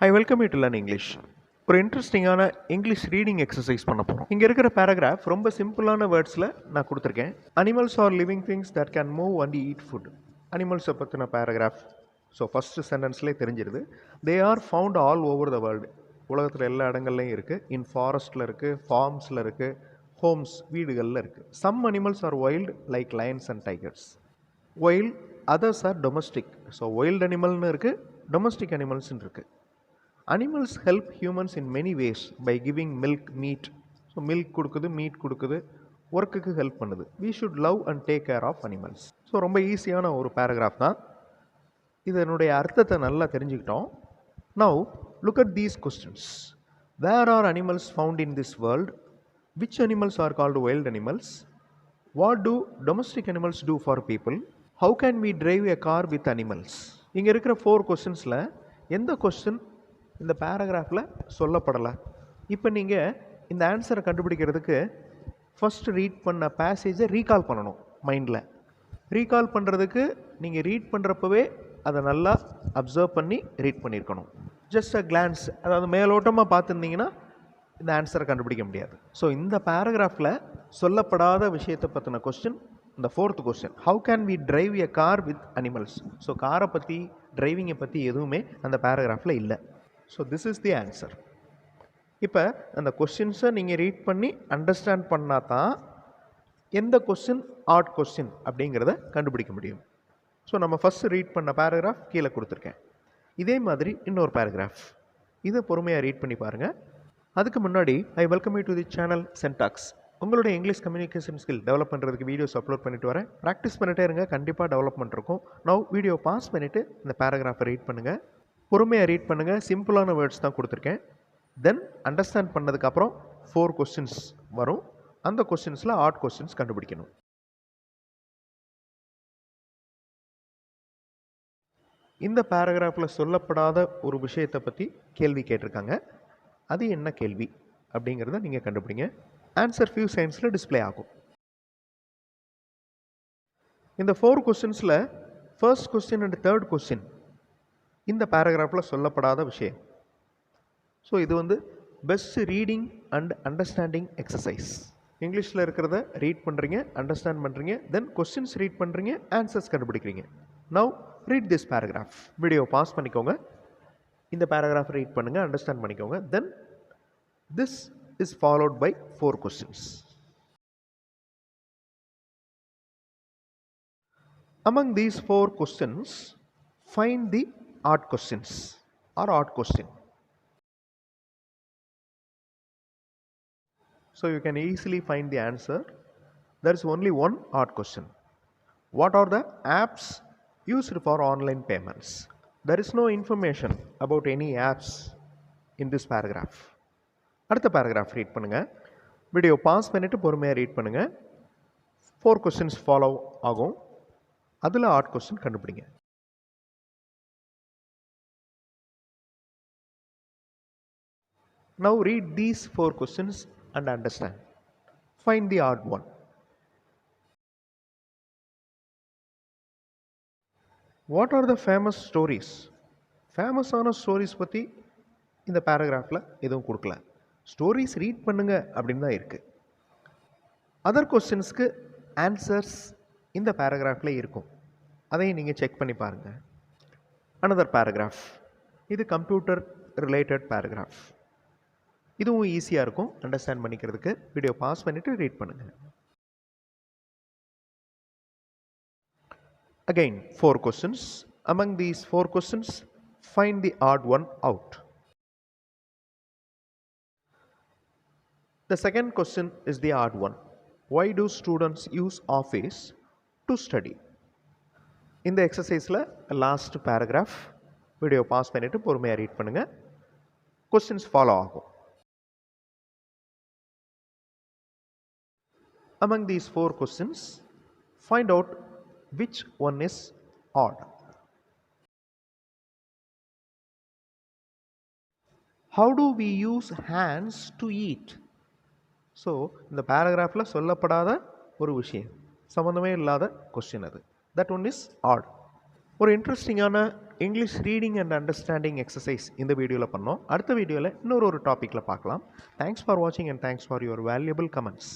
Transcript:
I welcome you to learn English ஒரு இன்ட்ரெஸ்டிங்கான English reading exercise பண்ண போகிறோம் இங்கே இருக்கிற பேராகிராஃப் ரொம்ப சிம்பிளான வேர்ட்ஸில் நான் கொடுத்துருக்கேன். Animals are living things that can move and eat food அனிமல்ஸை பற்றின பேராகிராஃப் ஸோ ஃபஸ்ட்டு சென்டென்ஸ்லேயே தெரிஞ்சிருது. They are found all over the world உலகத்தில் எல்லா இடங்கள்லையும் இருக்குது இன் ஃபாரஸ்ட்டில் இருக்குது ஃபார்ம்ஸில் இருக்குது ஹோம்ஸ் வீடுகளில் இருக்குது some animals are wild like lions and tigers while others are domestic so wild அனிமல்னு இருக்குது டொமஸ்டிக் அனிமல்ஸ்னு இருக்குது animals help humans in many ways by giving milk meat so milk கொடுக்குது மீட் கொடுக்குது ஒர்க்குக்கு ஹெல்ப் பண்ணுது. We should love and take care of animals so ரொம்ப ஈஸியான ஒரு பேராகிராஃப் தான். இதனுடைய அர்த்தத்தை நல்லா தெரிஞ்சுக்கிட்டோம். Now look at these questions where are animals found in this world which animals are called wild animals what do domestic animals do for people how can we drive a car with animals இங்கே இருக்கிற four கொஸ்டின்ஸில் எந்த question இந்த பேராகிராஃபில் சொல்லப்படலை. இப்போ நீங்கள் இந்த ஆன்சரை கண்டுபிடிக்கிறதுக்கு first read பண்ண பேசேஜை ரீகால் பண்ணணும் மைண்டில் ரீகால் பண்ணுறதுக்கு நீங்கள் ரீட் பண்ணுறப்பவே அதை நல்லா அப்சர்வ் பண்ணி ரீட் பண்ணியிருக்கணும் ஜஸ்ட் அ கிளான்ஸ் அதாவது மேலோட்டமாக பார்த்துருந்தீங்கன்னா இந்த ஆன்சரை கண்டுபிடிக்க முடியாது. ஸோ இந்த பேராகிராஃபில் சொல்லப்படாத விஷயத்தை பற்றின கொஸ்டின் இந்த fourth question how can we drive a car with animals so காரை பற்றி டிரைவிங்கை பற்றி எதுவுமே அந்த பேராகிராஃபில் இல்லை. So this is the answer இப்போ அந்த கொஸ்டின்ஸை நீங்கள் ரீட் பண்ணி அண்டர்ஸ்டாண்ட் பண்ணால் தான் எந்த கொஸ்டின் ஆட் கொஸ்டின் அப்படிங்கிறத கண்டுபிடிக்க முடியும். ஸோ நம்ம ஃபஸ்ட்டு ரீட் பண்ண பேராகிராஃப் கீழே கொடுத்துருக்கேன். இதே மாதிரி இன்னொரு பேராகிராஃப் இதை பொறுமையாக ரீட் பண்ணி பாருங்கள் அதுக்கு முன்னாடி I welcome you to the channel சென்டாக்ஸ் உங்களுடைய இங்கிலீஷ் கம்யூனிகேஷன் ஸ்கில் டெவலப் பண்ணுறதுக்கு வீடியோஸ் அப்லோட் பண்ணிட்டு வரேன். ப்ராக்டிஸ் பண்ணிட்டே இருங்க. கண்டிப்பாக டெவலப்மெண்ட் இருக்கும். நவ் வீடியோ பாஸ் பண்ணிவிட்டு இந்த பேராகிராஃபை ரீட் பண்ணுங்கள் பொறுமையாக ரீட் பண்ணுங்கள் சிம்பிளான வேர்ட்ஸ் தான் கொடுத்துருக்கேன். தென் அண்டர்ஸ்டாண்ட் பண்ணதுக்கப்புறம் ஃபோர் கொஸ்டின்ஸ் வரும். அந்த கொஸ்டின்ஸில் ஆட் கொஸ்டின்ஸ் கண்டுபிடிக்கணும். இந்த பேராகிராஃபில் சொல்லப்படாத ஒரு விஷயத்தை பற்றி கேள்வி கேட்டிருக்காங்க. அது என்ன கேள்வி அப்படிங்கிறத நீங்கள் கண்டுபிடிங்க. ஆன்சர் ஃபியூ சயின்ஸில் டிஸ்ப்ளே ஆகும். இந்த four கொஸ்டின்ஸில் first question and third question இந்த பேராகிராஃபில் சொல்லப்படாத விஷயம். ஸோ இது வந்து best reading and understanding exercise இங்கிலீஷில் இருக்கிறத ரீட் பண்ணுறீங்க அண்டர்ஸ்டாண்ட் பண்ணுறீங்க தென் கொஸ்டின்ஸ் ரீட் பண்ணுறீங்க answers கண்டுபிடிக்கிறீங்க. Now read this paragraph video pause பண்ணிக்கோங்க. இந்த பேராகிராஃப் ரீட் பண்ணுங்கள் அண்டர்ஸ்டாண்ட் பண்ணிக்கோங்க. Then this is followed by four questions Among these four questions, find the odd questions or odd question. So you can easily find the answer. There is only one odd question. What are the apps used for online payments? There is no information about any apps in this paragraph. அடுத்த paragraph read பண்ணுங்கள் video pass பண்ணிவிட்டு பொறுமையாக read பண்ணுங்கள் four questions follow ஆகும் அதில் odd question கண்டுபிடிங்க Now read these four questions and understand. Find the odd one. What are the famous stories ஃபேமஸான stories பற்றி இந்த பேராகிராஃபில் எதுவும் கொடுக்கல. ஸ்டோரிஸ் ரீட் பண்ணுங்க அப்படின்னு தான் இருக்குது அதர் கொஸ்டின்ஸ்க்கு ஆன்சர்ஸ் இந்த பேராகிராஃபில் இருக்கும். அதையும் நீங்கள் செக் பண்ணி பாருங்கள் அனதர் பேராகிராஃப் இது கம்ப்யூட்டர் ரிலேட்டட் பேராகிராஃப் இதுவும் ஈஸியாக இருக்கும். அண்டர்ஸ்டாண்ட் பண்ணிக்கிறதுக்கு. வீடியோ பாஸ் பண்ணிவிட்டு ரீட் பண்ணுங்கள் again four questions among these four questions find the odd one out The second question is the odd one. Why do students use office to study? இந்த எக்ஸசைஸில் last paragraph video pass பண்ணிவிட்டு பொறுமையாக read பண்ணுங்கள் questions follow ஆகும். Among these four questions, find out which one is odd. How do we use hands to eat? So இந்த பேராகிராஃபில் சொல்லப்படாத ஒரு விஷயம். சம்மந்தமே இல்லாத கொஸ்டின் அது. தட் ஒன் இஸ் ஆட் ஒரு இன்ட்ரெஸ்டிங்கான English reading and understanding exercise இந்த வீடியோவில் பண்ணோம். அடுத்த வீடியோவில் இன்னொரு ஒரு டாப்பிக்கில் பார்க்கலாம். தேங்க்ஸ் ஃபார் வாட்சிங் and thanks for your valuable comments